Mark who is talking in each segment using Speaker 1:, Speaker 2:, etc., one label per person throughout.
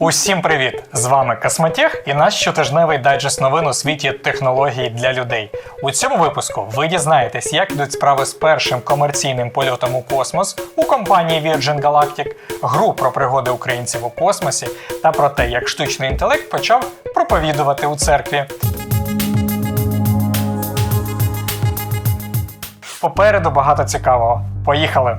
Speaker 1: Усім привіт! З вами Космотех і наш щотижневий дайджест новин у світі технологій для людей. У цьому випуску ви дізнаєтесь, як йдуть справи з першим комерційним польотом у космос у компанії Virgin Galactic, гру про пригоди українців у космосі та про те, як штучний інтелект почав проповідувати у церкві. Попереду багато цікавого. Поїхали!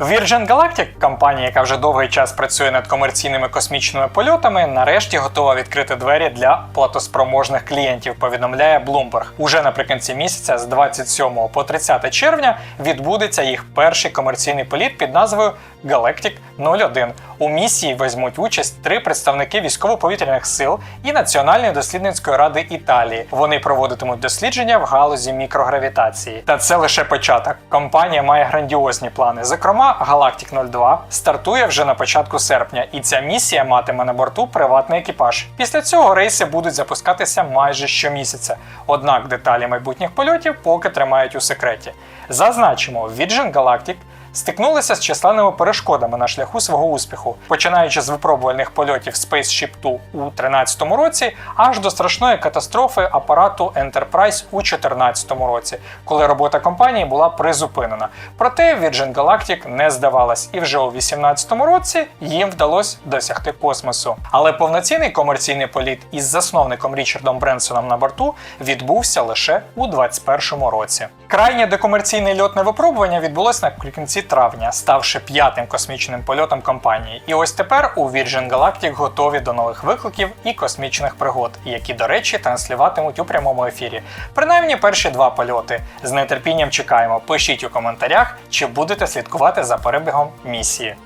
Speaker 1: Virgin Galactic, компанія, яка вже довгий час працює над комерційними космічними польотами, нарешті готова відкрити двері для платоспроможних клієнтів. Повідомляє Bloomberg. Уже наприкінці місяця, з 27 по 30 червня, відбудеться їх перший комерційний політ під назвою Galactic 01. У місії візьмуть участь три представники військово-повітряних сил і Національної дослідницької ради Італії. Вони проводитимуть дослідження в галузі мікрогравітації. Та це лише початок. Компанія має грандіозні плани. Зокрема, Galactic 02 стартує вже на початку серпня, і ця місія матиме на борту приватний екіпаж. Після цього рейси будуть запускатися майже щомісяця. Однак деталі майбутніх польотів поки тримають у секреті. Зазначимо, Virgin Galactic стикнулися з численними перешкодами на шляху свого успіху, починаючи з випробувальних польотів Spaceship 2 у 2013 році, аж до страшної катастрофи апарату Enterprise у 2014 році, коли робота компанії була призупинена. Проте Virgin Galactic не здавалась, і вже у 2018 році їм вдалося досягти космосу. Але повноцінний комерційний політ із засновником Річардом Бренсоном на борту відбувся лише у 2021 році. Крайнє декомерційне льотне випробування відбулось наприкінці травня, ставши п'ятим космічним польотом компанії. І ось тепер у Virgin Galactic готові до нових викликів і космічних пригод, які, до речі, транслюватимуть у прямому ефірі. Принаймні перші два польоти. З нетерпінням чекаємо. Пишіть у коментарях, чи будете слідкувати за перебігом місії.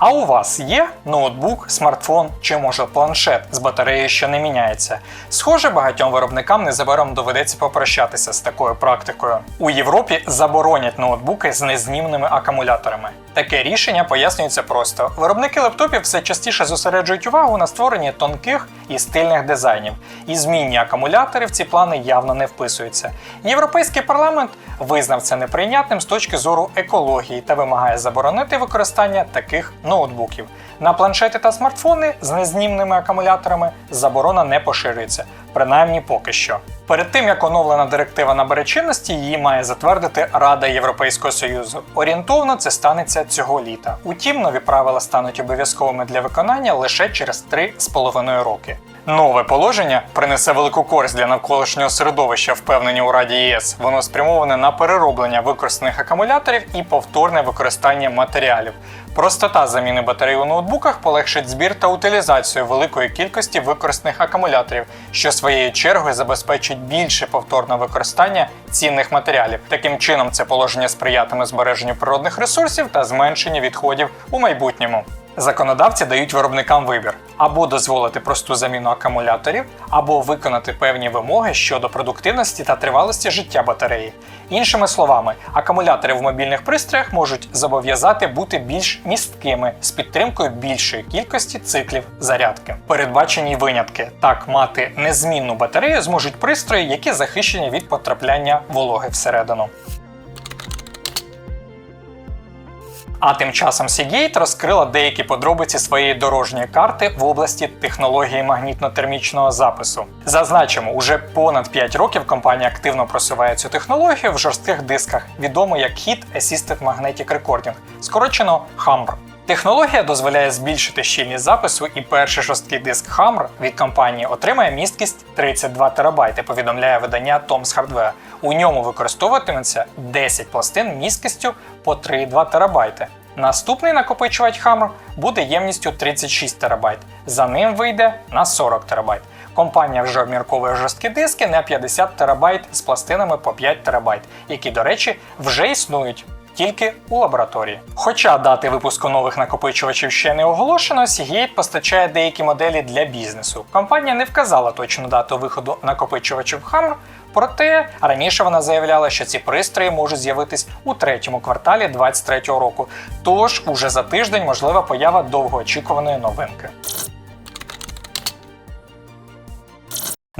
Speaker 1: А у вас є ноутбук, смартфон чи може планшет з батареєю, що не міняється? Схоже, багатьом виробникам незабаром доведеться попрощатися з такою практикою. У Європі заборонять ноутбуки з незнімними акумуляторами. Таке рішення пояснюється просто: виробники лептопів все частіше зосереджують увагу на створенні тонких і стильних дизайнів, і змінні акумулятори в ці плани явно не вписуються. Європейський парламент визнав це неприйнятним з точки зору екології та вимагає заборонити використання таких ноутбуків. На планшети та смартфони з незнімними акумуляторами заборона не поширюється, принаймні поки що. Перед тим як оновлена директива набере чинності, її має затвердити Рада Європейського Союзу. Орієнтовно це станеться цього літа. Утім, нові правила стануть обов'язковими для виконання лише через 3,5 роки. Нове положення принесе велику користь для навколишнього середовища, впевнені у Раді ЄС. Воно спрямоване на перероблення використаних акумуляторів і повторне використання матеріалів. Простота заміни батарей у ноутбуках полегшить збір та утилізацію великої кількості використаних акумуляторів, що своєю чергою забезпечить більше повторного використання цінних матеріалів. Таким чином, це положення сприятиме збереженню природних ресурсів та зменшенню відходів у майбутньому. Законодавці дають виробникам вибір або дозволити просту заміну акумуляторів, або виконати певні вимоги щодо продуктивності та тривалості життя батареї. Іншими словами, акумулятори в мобільних пристроях можуть зобов'язати бути більш місткими з підтримкою більшої кількості циклів зарядки. Передбачені винятки так мати незмінну батарею зможуть пристрої, які захищені від потрапляння вологи всередину. А тим часом Seagate розкрила деякі подробиці своєї дорожньої карти в області технології магнітно-термічного запису. Зазначимо, уже понад 5 років компанія активно просуває цю технологію в жорстких дисках, відомо як Hit Assisted Magnetic Recording, скорочено HAMR. Технологія дозволяє збільшити щільність запису, і перший жорсткий диск HAMR від компанії отримає місткість 32 ТБ, повідомляє видання Tom's Hardware. У ньому використовуватиметься 10 пластин місткістю по 3,2 ТБ. Наступний накопичувач HAMR буде ємністю 36 ТБ. За ним вийде на 40 ТБ. Компанія вже обмірковує жорсткі диски на 50 ТБ з пластинами по 5 ТБ, які, до речі, вже існують тільки у лабораторії. Хоча дати випуску нових накопичувачів ще не оголошено, Seagate постачає деякі моделі для бізнесу. Компанія не вказала точну дату виходу накопичувачів HAMR, проте раніше вона заявляла, що ці пристрої можуть з'явитись у третьому кварталі 2023 року. Тож уже за тиждень можлива поява довгоочікуваної новинки.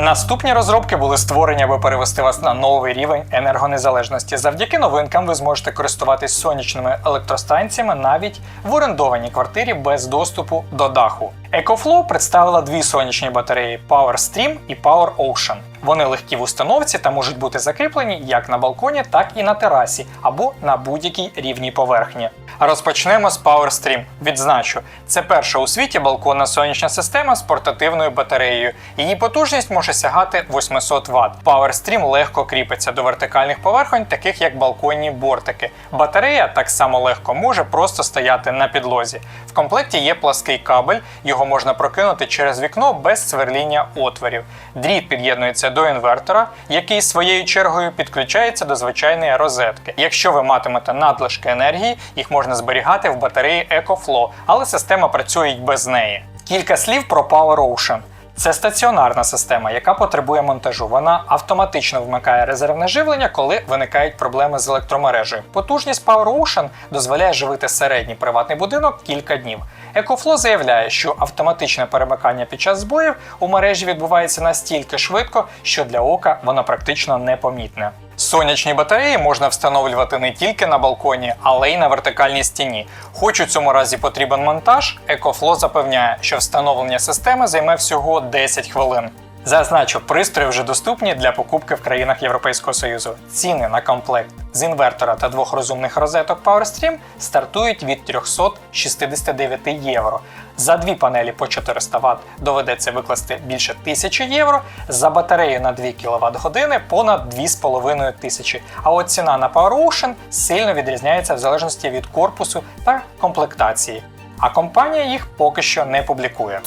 Speaker 1: Наступні розробки були створені, аби перевести вас на новий рівень енергонезалежності. Завдяки новинкам ви зможете користуватись сонячними електростанціями навіть в орендованій квартирі без доступу до даху. EcoFlow представила дві сонячні батареї PowerStream і Power Ocean. Вони легкі в установці та можуть бути закріплені як на балконі, так і на терасі або на будь-якій рівній поверхні. Розпочнемо з PowerStream. Відзначу, це перша у світі балконна сонячна система з портативною батареєю. Її потужність може сягати 800 Вт. PowerStream легко кріпиться до вертикальних поверхонь, таких як балконні бортики. Батарея так само легко може просто стояти на підлозі. В комплекті є плаский кабель, його можна прокинути через вікно без сверління отворів. Дріт під'єднується до інвертора, який своєю чергою підключається до звичайної розетки. Якщо ви матимете надлишки енергії, їх можна зберігати в батареї EcoFlow, але система працює й без неї. Кілька слів про Power Ocean. Це стаціонарна система, яка потребує монтажу. Вона автоматично вмикає резервне живлення, коли виникають проблеми з електромережею. Потужність Power Ocean дозволяє живити середній приватний будинок кілька днів. EcoFlow заявляє, що автоматичне перемикання під час збоїв у мережі відбувається настільки швидко, що для ока воно практично непомітне. Сонячні батареї можна встановлювати не тільки на балконі, але й на вертикальній стіні. Хоч у цьому разі потрібен монтаж, EcoFlow запевняє, що встановлення системи займе всього 10 хвилин. Зазначу, пристрої вже доступні для покупки в країнах Європейського Союзу. Ціни на комплект з інвертора та двох розумних розеток PowerStream стартують від 369 євро. За дві панелі по 400 Вт доведеться викласти більше 1000 євро, за батарею на 2 кВт години понад 2,5 тисячі. А от ціна на PowerOcean сильно відрізняється в залежності від корпусу та комплектації. А компанія їх поки що не публікує.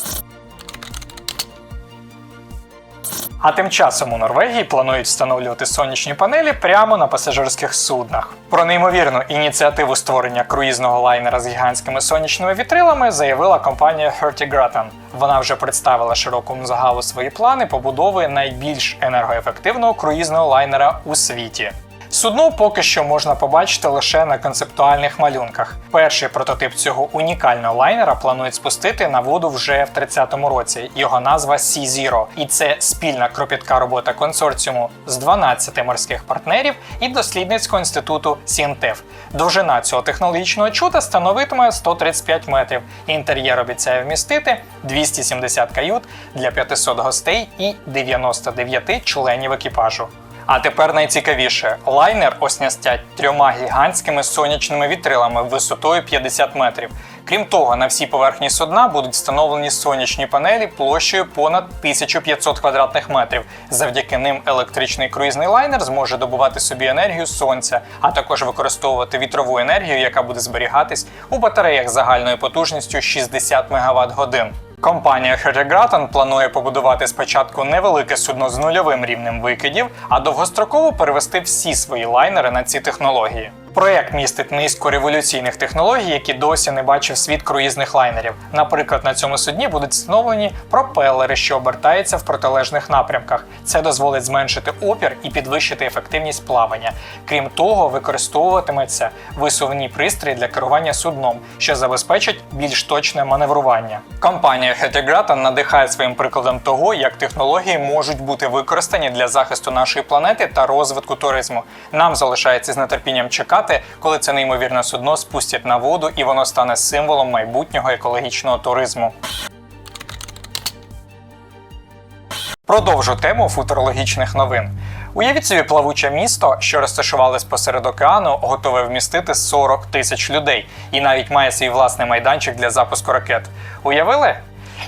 Speaker 1: А тим часом у Норвегії планують встановлювати сонячні панелі прямо на пасажирських суднах. Про неймовірну ініціативу створення круїзного лайнера з гігантськими сонячними вітрилами заявила компанія Hurtigruten. Вона вже представила широкому загалу свої плани побудови найбільш енергоефективного круїзного лайнера у світі. Судно поки що можна побачити лише на концептуальних малюнках. Перший прототип цього унікального лайнера планують спустити на воду вже в 30-му році. Його назва Sea Zero. І це спільна кропітка робота консорціуму з 12 морських партнерів і дослідницького інституту Сінтеф. Довжина цього технологічного чуда становитиме 135 метрів. Інтер'єр обіцяє вмістити 270 кают для 500 гостей і 99 членів екіпажу. А тепер найцікавіше: лайнер оснастять трьома гігантськими сонячними вітрилами висотою 50 метрів. Крім того, на всій поверхні судна будуть встановлені сонячні панелі площею понад 1500 квадратних метрів. Завдяки ним електричний круїзний лайнер зможе добувати собі енергію сонця, а також використовувати вітрову енергію, яка буде зберігатись у батареях загальною потужністю 60 МВт годин. Компанія Hurtigruten планує побудувати спочатку невелике судно з нульовим рівнем викидів, а довгостроково перевести всі свої лайнери на ці технології. Проект містить низку революційних технологій, які досі не бачив світ круїзних лайнерів. Наприклад, на цьому судні будуть встановлені пропелери, що обертаються в протилежних напрямках. Це дозволить зменшити опір і підвищити ефективність плавання. Крім того, використовуватиметься висувні пристрої для керування судном, що забезпечать більш точне маневрування. Компанія Hurtigruten надихає своїм прикладом того, як технології можуть бути використані для захисту нашої планети та розвитку туризму. Нам залишається з нетерпінням чекати, коли це неймовірне судно спустять на воду і воно стане символом майбутнього екологічного туризму. Продовжу тему футурологічних новин. Уявіть собі плавуче місто, що розташувалось посеред океану, готове вмістити 40 тисяч людей і навіть має свій власний майданчик для запуску ракет. Уявили?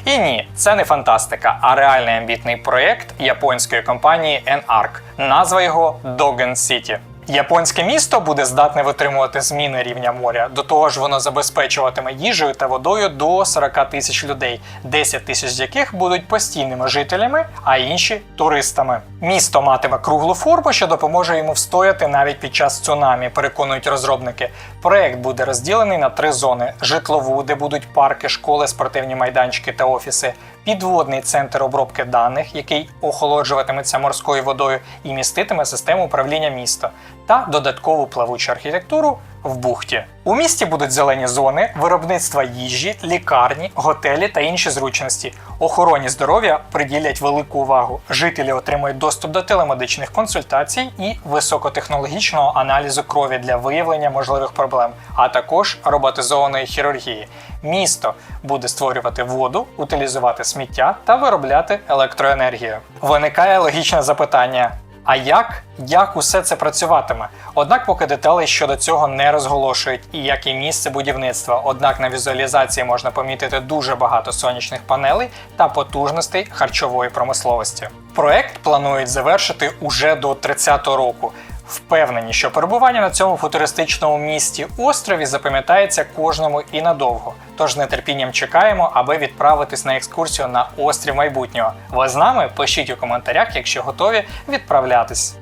Speaker 1: І ні, це не фантастика, а реальний амбітний проєкт японської компанії Enarc. Назва його Dogen City. Японське місто буде здатне витримувати зміни рівня моря. До того ж, воно забезпечуватиме їжею та водою до 40 тисяч людей, 10 тисяч з яких будуть постійними жителями, а інші туристами. Місто матиме круглу форму, що допоможе йому встояти навіть під час цунамі, переконують розробники. Проект буде розділений на три зони: житлову, де будуть парки, школи, спортивні майданчики та офіси. Підводний центр обробки даних, який охолоджуватиметься морською водою і міститиме систему управління міста, та додаткову плавучу архітектуру в бухті. У місті будуть зелені зони, виробництва їжі, лікарні, готелі та інші зручності. Охороні здоров'я приділять велику увагу. Жителі отримують доступ до телемедичних консультацій і високотехнологічного аналізу крові для виявлення можливих проблем, а також роботизованої хірургії. Місто буде створювати воду, утилізувати сміття та виробляти електроенергію. Виникає логічне запитання: а як? Як усе це працюватиме? Однак поки деталей щодо цього не розголошують і як і місце будівництва. Однак на візуалізації можна помітити дуже багато сонячних панелей та потужностей харчової промисловості. Проект планують завершити уже до 30-го року. Впевнені, що перебування на цьому футуристичному місті острові запам'ятається кожному і надовго. Тож з нетерпінням чекаємо, аби відправитись на екскурсію на острів майбутнього. Ви з нами? Пишіть у коментарях, якщо готові відправлятись.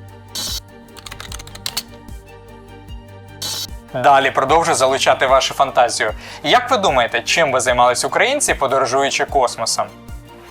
Speaker 1: Далі продовжу залучати вашу фантазію. Як ви думаєте, чим би займались українці, подорожуючи космосом?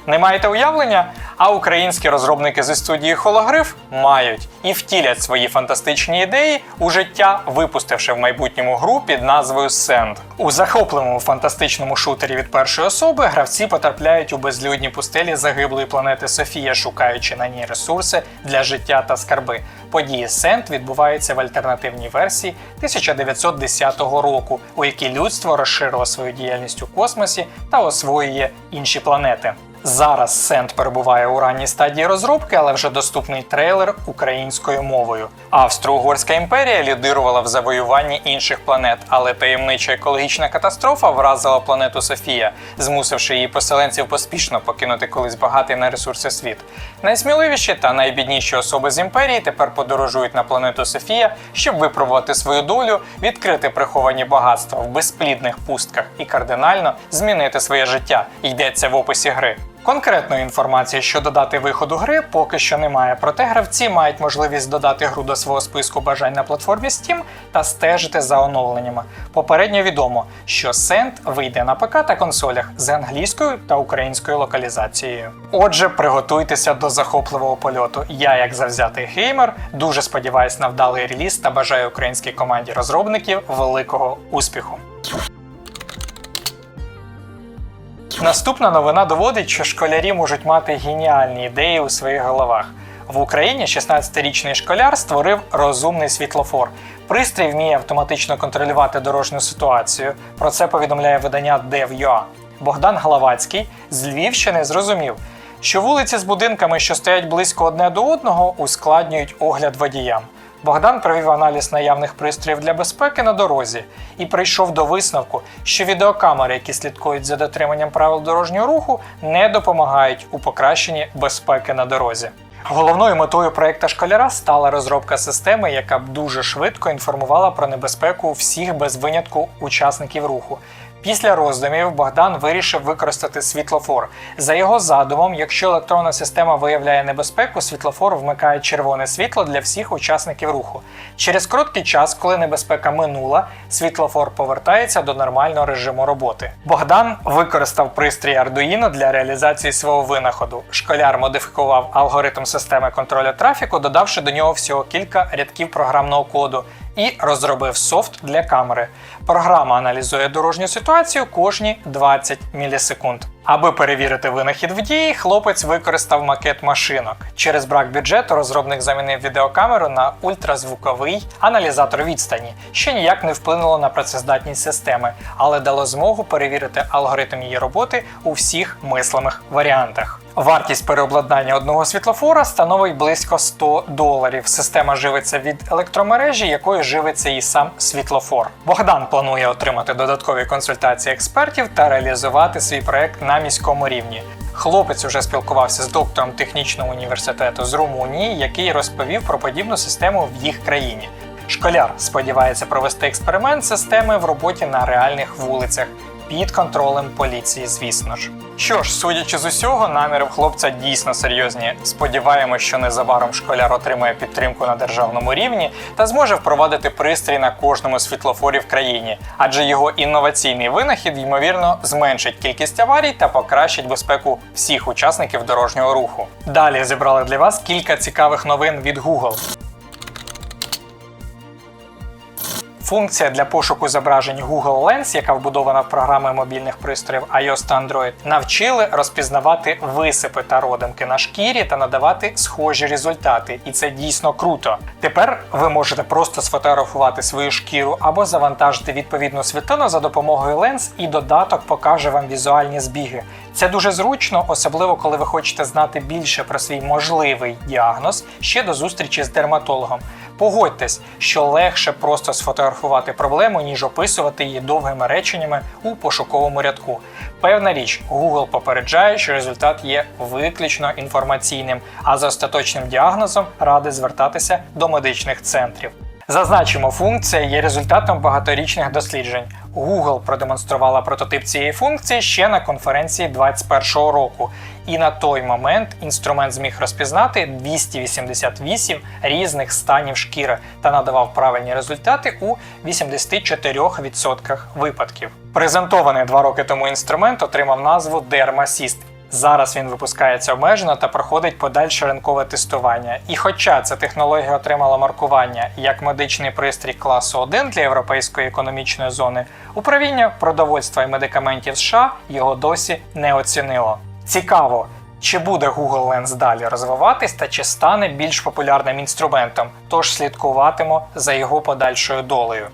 Speaker 1: Не маєте уявлення? А українські розробники зі студії Хологриф мають і втілять свої фантастичні ідеї у життя, випустивши в майбутньому гру під назвою Send. У захопливому фантастичному шутері від першої особи гравці потрапляють у безлюдні пустелі загиблої планети Софія, шукаючи на ній ресурси для життя та скарби. Події Send відбуваються в альтернативній версії 1910 року, у якій людство розширило свою діяльність у космосі та освоює інші планети. Зараз Сент перебуває у ранній стадії розробки, але вже доступний трейлер українською мовою. Австро-Угорська імперія лідирувала в завоюванні інших планет, але таємнича екологічна катастрофа вразила планету Софія, змусивши її поселенців поспішно покинути колись багатий на ресурси світ. Найсміливіші та найбідніші особи з імперії тепер подорожують на планету Софія, щоб випробувати свою долю, відкрити приховані багатства в безплідних пустках і кардинально змінити своє життя. Йдеться в описі гри. Конкретної інформації щодо дати виходу гри поки що немає, проте гравці мають можливість додати гру до свого списку бажань на платформі Steam та стежити за оновленнями. Попередньо відомо, що Send вийде на ПК та консолях з англійською та українською локалізацією. Отже, приготуйтеся до захопливого польоту. Я, як завзятий геймер, дуже сподіваюся на вдалий реліз та бажаю українській команді розробників великого успіху. Наступна новина доводить, що школярі можуть мати геніальні ідеї у своїх головах. В Україні 16-річний школяр створив розумний світлофор. Пристрій вміє автоматично контролювати дорожню ситуацію. Про це повідомляє видання Dev.ua. Богдан Главацький з Львівщини зрозумів, що вулиці з будинками, що стоять близько одне до одного, ускладнюють огляд водіям. Богдан провів аналіз наявних пристроїв для безпеки на дорозі і прийшов до висновку, що відеокамери, які слідкують за дотриманням правил дорожнього руху, не допомагають у покращенні безпеки на дорозі. Головною метою проєкта школяра стала розробка системи, яка б дуже швидко інформувала про небезпеку всіх без винятку учасників руху. Після роздумів Богдан вирішив використати світлофор. За його задумом, якщо електронна система виявляє небезпеку, світлофор вмикає червоне світло для всіх учасників руху. Через короткий час, коли небезпека минула, світлофор повертається до нормального режиму роботи. Богдан використав пристрій Arduino для реалізації свого винаходу. Школяр модифікував алгоритм системи контролю трафіку, додавши до нього всього кілька рядків програмного коду. І розробив софт для камери. Програма аналізує дорожню ситуацію кожні 20 мілісекунд. Аби перевірити винахід в дії, хлопець використав макет машинок. Через брак бюджету розробник замінив відеокамеру на ультразвуковий аналізатор відстані, що ніяк не вплинуло на працездатність системи, але дало змогу перевірити алгоритм її роботи у всіх мислимих варіантах. Вартість переобладнання одного світлофора становить близько 100 доларів. Система живиться від електромережі, якою живиться і сам світлофор. Богдан планує отримати додаткові консультації експертів та реалізувати свій проект на міському рівні. Хлопець уже спілкувався з доктором технічного університету з Румунії, який розповів про подібну систему в їх країні. Школяр сподівається провести експеримент системи в роботі на реальних вулицях під контролем поліції, звісно ж. Що ж, судячи з усього, наміри в хлопця дійсно серйозні. Сподіваємось, що незабаром школяр отримає підтримку на державному рівні та зможе впровадити пристрій на кожному світлофорі в країні, адже його інноваційний винахід, ймовірно, зменшить кількість аварій та покращить безпеку всіх учасників дорожнього руху. Далі зібрали для вас кілька цікавих новин від Google. Функція для пошуку зображень Google Lens, яка вбудована в програми мобільних пристроїв iOS та Android, навчили розпізнавати висипи та родимки на шкірі та надавати схожі результати. І це дійсно круто. Тепер ви можете просто сфотографувати свою шкіру або завантажити відповідну світлину за допомогою ленз, і додаток покаже вам візуальні збіги. Це дуже зручно, особливо коли ви хочете знати більше про свій можливий діагноз ще до зустрічі з дерматологом. Погодьтесь, що легше просто сфотографувати проблему, ніж описувати її довгими реченнями у пошуковому рядку. Певна річ, Google попереджає, що результат є виключно інформаційним, а за остаточним діагнозом ради звертатися до медичних центрів. Зазначимо, функція є результатом багаторічних досліджень. Google продемонструвала прототип цієї функції ще на конференції 2021 року, і на той момент інструмент зміг розпізнати 288 різних станів шкіри та надавав правильні результати у 84% випадків. Презентований два роки тому інструмент отримав назву DermaSist. Зараз він випускається обмежено та проходить подальше ринкове тестування. І хоча ця технологія отримала маркування як медичний пристрій класу 1 для європейської економічної зони, управління продовольства і медикаментів США його досі не оцінило. Цікаво, чи буде Google Lens далі розвиватись та чи стане більш популярним інструментом, тож слідкуватимо за його подальшою долею.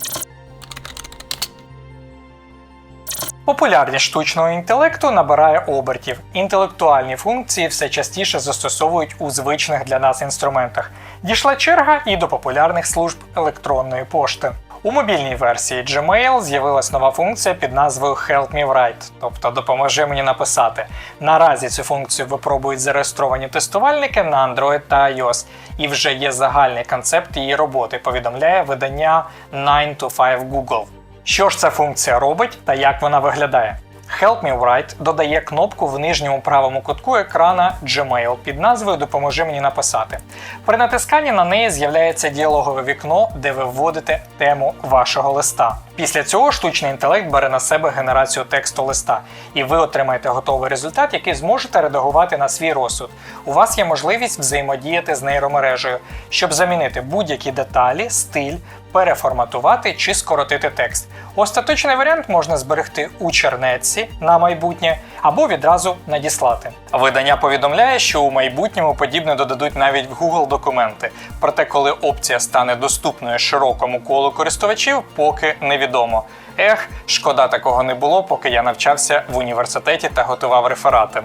Speaker 1: Популярність штучного інтелекту набирає обертів. Інтелектуальні функції все частіше застосовують у звичних для нас інструментах. Дійшла черга і до популярних служб електронної пошти. У мобільній версії Gmail з'явилась нова функція під назвою Help Me Write, тобто допоможи мені написати. Наразі цю функцію випробують зареєстровані тестувальники на Android та iOS, і вже є загальний концепт її роботи, повідомляє видання 9 to 5 Google. Що ж ця функція робить та як вона виглядає? Help Me Write додає кнопку в нижньому правому кутку екрана Gmail під назвою Допоможи мені написати. При натисканні на неї з'являється діалогове вікно, де ви вводите тему вашого листа. Після цього штучний інтелект бере на себе генерацію тексту листа, і ви отримаєте готовий результат, який зможете редагувати на свій розсуд. У вас є можливість взаємодіяти з нейромережею, щоб замінити будь-які деталі, стиль, переформатувати чи скоротити текст. Остаточний варіант можна зберегти у чернетці на майбутнє або відразу надіслати. Видання повідомляє, що у майбутньому подібне додадуть навіть в Google документи. Проте, коли опція стане доступною широкому колу користувачів, поки невідомо. Ех, шкода такого не було, поки я навчався в університеті та готував реферати.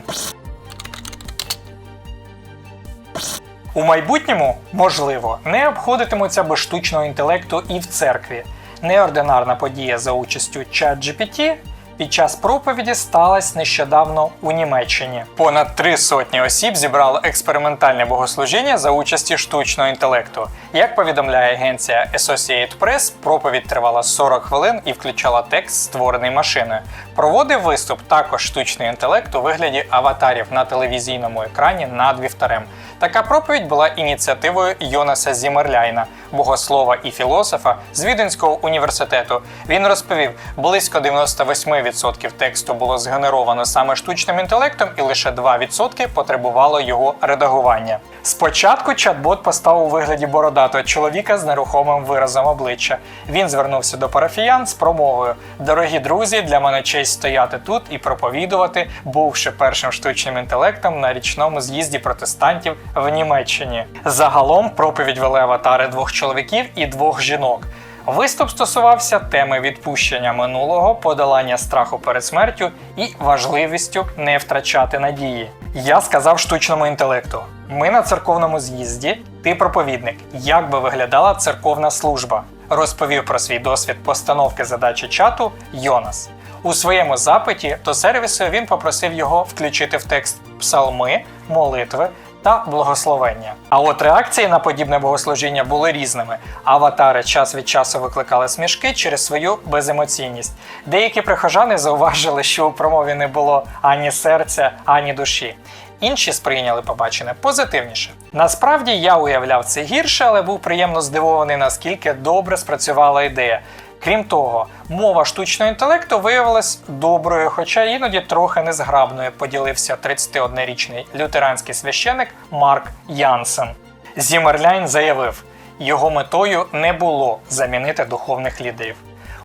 Speaker 1: У майбутньому, можливо, не обходитимуться без штучного інтелекту і в церкві. Неординарна подія за участю ChatGPT під час проповіді сталася нещодавно у Німеччині. Понад три сотні осіб зібрали експериментальне богослужіння за участі штучного інтелекту. Як повідомляє агенція Associated Press, проповідь тривала 40 хвилин і включала текст, створений машиною. Проводив виступ також штучний інтелект у вигляді аватарів на телевізійному екрані над вівтарем. Така проповідь була ініціативою Йонаса Зімерляйна, богослова і філософа з Віденського університету. Він розповів, близько 98% тексту було згенеровано саме штучним інтелектом, і лише 2% потребувало його редагування. Спочатку чат-бот постав у вигляді бородатого чоловіка з нерухомим виразом обличчя. Він звернувся до парафіян з промовою: Дорогі друзі, для мене честь стояти тут і проповідувати, бувши першим штучним інтелектом на річному з'їзді протестантів в Німеччині. Загалом проповідь вели аватари двох чоловіків і двох жінок. Виступ стосувався теми відпущення минулого, подолання страху перед смертю і важливістю не втрачати надії. Я сказав штучному інтелекту: ми на церковному з'їзді, ти проповідник. Як би виглядала церковна служба? Розповів про свій досвід постановки задачі чату Йонас. У своєму запиті до сервісу він попросив його включити в текст псалми, молитви та благословення. А от реакції на подібне богослужіння були різними. Аватари час від часу викликали смішки через свою беземоційність. Деякі прихожани зауважили, що у промові не було ані серця, ані душі. Інші сприйняли побачене позитивніше. Насправді я уявляв це гірше, але був приємно здивований, наскільки добре спрацювала ідея. Крім того, мова штучного інтелекту виявилась доброю, хоча іноді трохи незграбною, поділився 31-річний лютеранський священик Марк Янсен. Зімерляйн заявив: Його метою не було замінити духовних лідерів.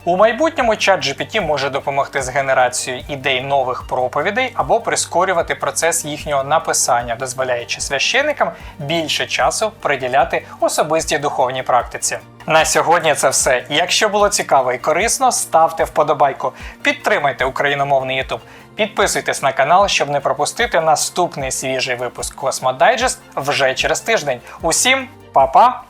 Speaker 1: У майбутньому чат GPT може допомогти з генерацією ідей нових проповідей або прискорювати процес їхнього написання, дозволяючи священникам більше часу приділяти особистій духовній практиці. На сьогодні це все. Якщо було цікаво і корисно, ставте вподобайку, підтримайте україномовний YouTube, підписуйтесь на канал, щоб не пропустити наступний свіжий випуск Космодайджест вже через тиждень. Усім па-па!